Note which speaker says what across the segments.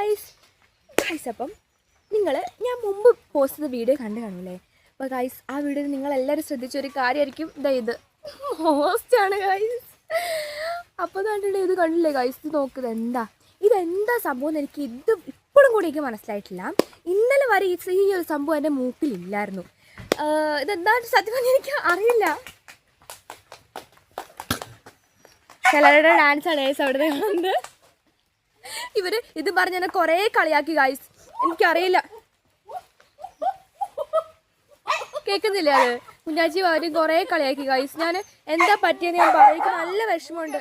Speaker 1: Guys guys അപ്പം നിങ്ങൾ ഞാൻ മുമ്പ് പോസ്റ്റ് ചെയ്ത വീഡിയോ കണ്ടു കാണില്ലേ? അപ്പോൾ ഗായ്സ് ആ വീഡിയോ നിങ്ങളെല്ലാവരും ശ്രദ്ധിച്ച ഒരു കാര്യമായിരിക്കും ഇതാ. ഇത് മോസ്റ്റാണ് ഗായ്സ് അപ്പോൾ കണ്ടിട്ട് ഇത് കണ്ടില്ലേ ഗായ്സ് ഇത് നോക്കുക എന്താ? ഇതെന്താ സംഭവം എനിക്ക് ഇത് ഇപ്പോഴും കൂടി എനിക്ക് മനസ്സിലായിട്ടില്ല. ഇന്നലെ വരെ ഈ ഒരു സംഭവം എന്റെ മൂക്കിലില്ലായിരുന്നു ഇതെന്താണ് ഇതെന്താ സത്യം എനിക്ക് അറിയില്ല. ചിലരുടെ ഡാൻസ് ആണ് ഗൈസ് അവിടെ കാണുന്നത് ഇവർ ഇത് പറഞ്ഞ് കൊറേ കളിയാക്കി ഗായ്സ് എനിക്കറിയില്ല. കേൾക്കുന്നില്ല അത്? കുഞ്ഞാച്ചി അവരും കുറേ കളിയാക്കി ഗായ്സ് ഞാൻ എന്താ പറ്റിയെന്ന് ഞാൻ പറയുന്നത് നല്ല വിഷമമുണ്ട്.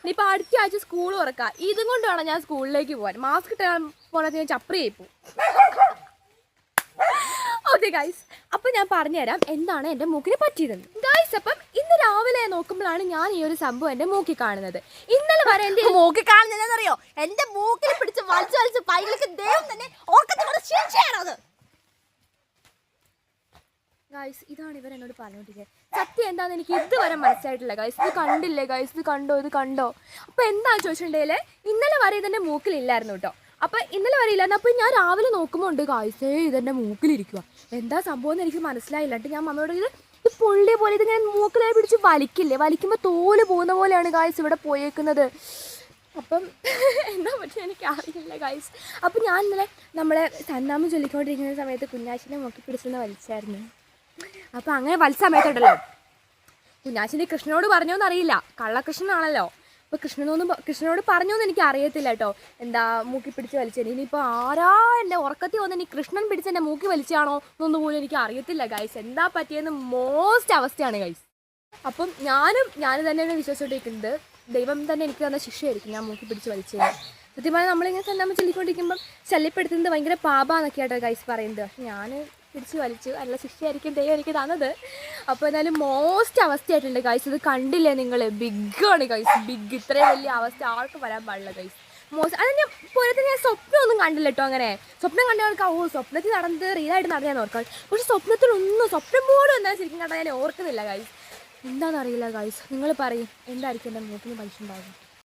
Speaker 1: ഇനിയിപ്പോൾ അടുത്ത ആഴ്ച സ്കൂൾ തുറക്കാം. ഇതും കൊണ്ട് വേണം ഞാൻ സ്കൂളിലേക്ക് പോകാൻ മാസ്ക് ഇട്ടാൻ പോണത് ഞാൻ ചപ്രി ആയി പോകും ഓക്കെ ഗൈസ് അപ്പം ഞാൻ പറഞ്ഞുതരാം. എന്താണ് എന്റെ മൂക്കിന് പറ്റിയതെന്ന്. ഗൈസ് അപ്പം നോക്കുമ്പോഴാണ് ഞാൻ ഈ ഒരു സംഭവം എന്റെ മൂക്കി കാണുന്നത്. ഇന്നലെ വരെ എന്റെ
Speaker 2: മൂക്കി കാണുന്നതെന്നറിയോ എന്റെ മൂക്കിൽ പിടിച്ച് വലിച്ചു വലിച്ച് പൈകൾക്ക് ദൈവം തന്നെ ഓർക്കത്തോട് ശിക്ഷയാണത്
Speaker 1: ഗൈസ് ഇതാണ് ഇവർ എന്നോട് പറഞ്ഞുകൊണ്ടിരിക്കുന്നത്. സത്യം എന്താണെന്ന് എനിക്ക് ഇതുവരെ മനസ്സിലായിട്ടില്ല ഗൈസ് ഇത് കണ്ടില്ലേ ഗൈസ് ഇത് കണ്ടോ ഇത് കണ്ടോ? അപ്പോൾ എന്താ ചോദിച്ചിട്ടുണ്ടെങ്കിൽ ഇന്നലെ വരെ ഇതെന്റെ മൂക്കിലില്ലായിരുന്നു കേട്ടോ. അപ്പോൾ ഇന്നലെ വരെ ഇല്ലായിരുന്നു. അപ്പോൾ ഞാൻ രാവിലെ നോക്കുമ്പോൾ ഉണ്ട് ഗൈസേ ഇതെന്റെ മൂക്കിലിരിക്കുക എന്താ സംഭവം എന്ന് എനിക്ക് മനസ്സിലായില്ല. എന്നിട്ട് ഞാൻ മമ്മയോട് ഇത് ഇത് പൊള്ളിയ പോലെ ഞാൻ മൂക്കലായി പിടിച്ച് വലിക്കില്ലേ? വലിക്കുമ്പോൾ തോൽ പോകുന്ന പോലെയാണ് ഗായ്സ് ഇവിടെ പോയേക്കുന്നത്. അപ്പം എന്താ പറ്റുക എനിക്ക് അറിയില്ല ഗായ്സ് അപ്പം ഞാൻ ഇന്നലെ നമ്മളെ സന്നാമം ചൊല്ലിക്കൊണ്ടിരിക്കുന്ന സമയത്ത് കുഞ്ഞാശിനെ മൂക്കി പിടിച്ചെന്ന് വലിച്ചായിരുന്നു. അപ്പം അങ്ങനെ വലിച്ച സമയത്തുണ്ടല്ലോ. കുഞ്ഞാശിനി കൃഷ്ണനോട് പറഞ്ഞോന്നറിയില്ല. കള്ളകൃഷ്ണനാണല്ലോ. അപ്പോൾ കൃഷ്ണനൊന്നും കൃഷ്ണനോട് പറഞ്ഞോന്ന് എനിക്ക് അറിയത്തില്ല കേട്ടോ. എന്താ മൂക്കി പിടിച്ച് വലിച്ചേ ഇനിയിപ്പോൾ ആരാ എന്റെ ഉറക്കത്തി വന്ന് ഇനി കൃഷ്ണൻ പിടിച്ച് എന്റെ മൂക്കി വലിച്ചാണോ എന്നൊന്നും പോലും എനിക്ക് അറിയത്തില്ല ഗൈസ് എന്താ പറ്റിയെന്ന് മോസ്റ്റ് അവസ്ഥയാണ് ഗൈസ് അപ്പം ഞാനും ഞാൻ തന്നെയാണ് വിശ്വസിച്ചോണ്ടിരിക്കുന്നത് ദൈവം തന്നെ എനിക്ക് തന്ന ശിക്ഷയായിരിക്കും ഞാൻ മൂക്കി പിടിച്ച് വലിച്ചത് സത്യമായി നമ്മളിങ്ങനെ തന്നെ ചൊല്ലിക്കൊണ്ടിരിക്കുമ്പം ശല്യപ്പെടുത്തുന്നത് ഭയങ്കര പാപാന്നൊക്കെയാട്ടോ ഗൈസ് പറയുന്നത്. പക്ഷെ ഞാൻ പിടിച്ച് വലിച്ചു. നല്ല ശിക്ഷയായിരിക്കും ദൈവം എനിക്ക് തന്നത്. അപ്പോൾ എന്നാലും മോസ്റ്റ് അവസ്ഥയായിട്ടുണ്ട് ഗൈസ് ഇത് കണ്ടില്ലേ നിങ്ങൾ ബിഗാണ് ഗൈസ് ബിഗ് ഇത്രയും വലിയ അവസ്ഥ ആർക്കും വരാൻ പാടില്ല ഗൈസ് മോസ്റ്റ് അത് ഞാൻ പോലത്തെ ഞാൻ സ്വപ്നമൊന്നും കണ്ടില്ല കേട്ടോ അങ്ങനെ. സ്വപ്നം കണ്ടവർക്ക് ഓ സ്വപ്നത്തിൽ നടന്നത് റിയലായിട്ട് ഞാൻ ഓർക്കാം പക്ഷെ സ്വപ്നത്തിലൊന്നും സ്വപ്നം പോലും എന്താ ശരിക്കും കണ്ടാൽ ഞാൻ ഓർക്കുന്നില്ല ഗൈസ് എന്താണെന്നറിയില്ല ഗൈസ് നിങ്ങൾ പറയും. എന്തായിരിക്കും എന്റെ മൂക്കിന് പലിശുണ്ടാകും